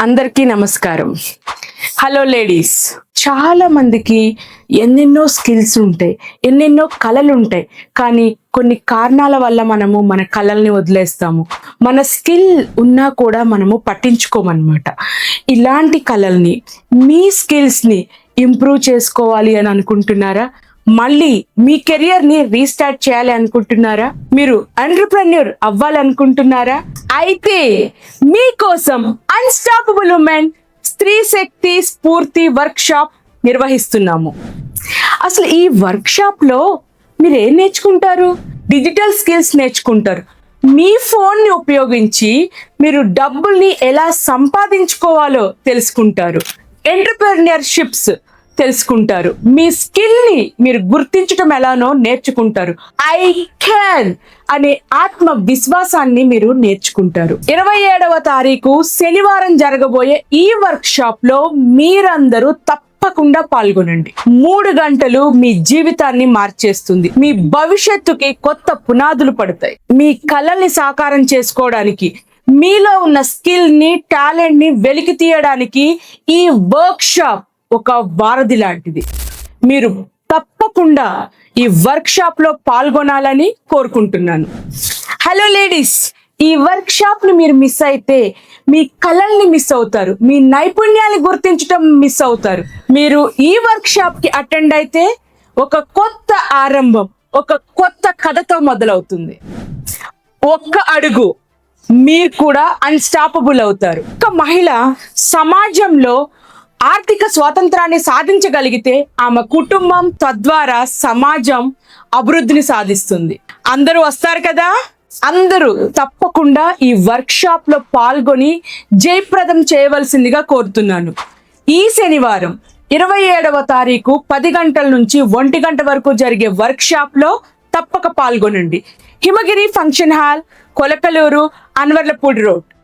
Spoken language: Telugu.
అందరికీ నమస్కారం. హలో లేడీస్ చాలా మందికి ఎన్నెన్నో స్కిల్స్ ఉంటాయి ఎన్నెన్నో కళలు ఉంటాయి కానీ కొన్ని కారణాల వల్ల మనము మన కళల్ని వదిలేస్తాము. మన స్కిల్ ఉన్నా కూడా మనము పట్టించుకోమన్నమాట. ఇలాంటి కళల్ని మీ స్కిల్స్ని ఇంప్రూవ్ చేసుకోవాలి అని అనుకుంటున్నారా? మళ్ళీ మీ కెరియర్ని రీస్టార్ట్ చేయాలి అనుకుంటున్నారా? మీరు ఎంటర్ప్రెన్యూర్ అవ్వాలనుకుంటున్నారా? అయితే మీకోసం అన్స్టాపబుల్ ఉమెన్ స్త్రీ శక్తి స్ఫూర్తి వర్క్ షాప్ నిర్వహిస్తున్నాము. అసలు ఈ వర్క్ షాప్లో మీరు ఏం నేర్చుకుంటారు? డిజిటల్ స్కిల్స్ నేర్చుకుంటారు. మీ ఫోన్ని ఉపయోగించి మీరు డబ్బుల్ని ఎలా సంపాదించుకోవాలో తెలుసుకుంటారు. ఎంటర్ప్రెన్యూర్షిప్స్ తెలుసుకుంటారు. మీ స్కిల్ని మీరు గుర్తించటం ఎలానో నేర్చుకుంటారు. ఐ క్యాన్ అనే ఆత్మ విశ్వాసాన్ని మీరు నేర్చుకుంటారు. ఇరవై ఏడవ తారీఖు శనివారం జరగబోయే ఈ వర్క్ షాప్లో మీరందరూ తప్పకుండా పాల్గొనండి. మూడు గంటలు మీ జీవితాన్ని మార్చేస్తుంది. మీ భవిష్యత్తుకి కొత్త పునాదులు పడతాయి. మీ కళల్ని సాకారం చేసుకోవడానికి మీలో ఉన్న స్కిల్ని టాలెంట్ని వెలికి తీయడానికి ఈ వర్క్ షాప్ ఒక వారధి లాంటిది. మీరు తప్పకుండా ఈ వర్క్ షాప్లో పాల్గొనాలని కోరుకుంటున్నాను. హలో లేడీస్ ఈ వర్క్ షాప్ని మీరు మిస్ అయితే మీ కళల్ని మిస్ అవుతారు మీ నైపుణ్యాన్ని గుర్తించడం మిస్ అవుతారు. మీరు ఈ వర్క్ షాప్కి అటెండ్ అయితే ఒక కొత్త ఆరంభం ఒక కొత్త కథతో మొదలవుతుంది. ఒక్క అడుగు మీరు కూడా అన్స్టాపబుల్ అవుతారు. ఒక మహిళ సమాజంలో ఆర్థిక స్వాతంత్రాన్ని సాధించగలిగితే ఆమె కుటుంబం తద్వారా సమాజం అభివృద్ధిని సాధిస్తుంది. అందరూ వస్తారు కదా? అందరూ తప్పకుండా ఈ వర్క్షాప్లో పాల్గొని జయప్రదం చేయవలసిందిగా కోరుతున్నాను. ఈ శనివారం ఇరవై ఏడవ తారీఖు పది గంటల నుంచి ఒంటి గంట వరకు జరిగే వర్క్షాప్లో లో తప్పక పాల్గొనండి. Himagiri function hall Kolakaluru Anwarlapudi road.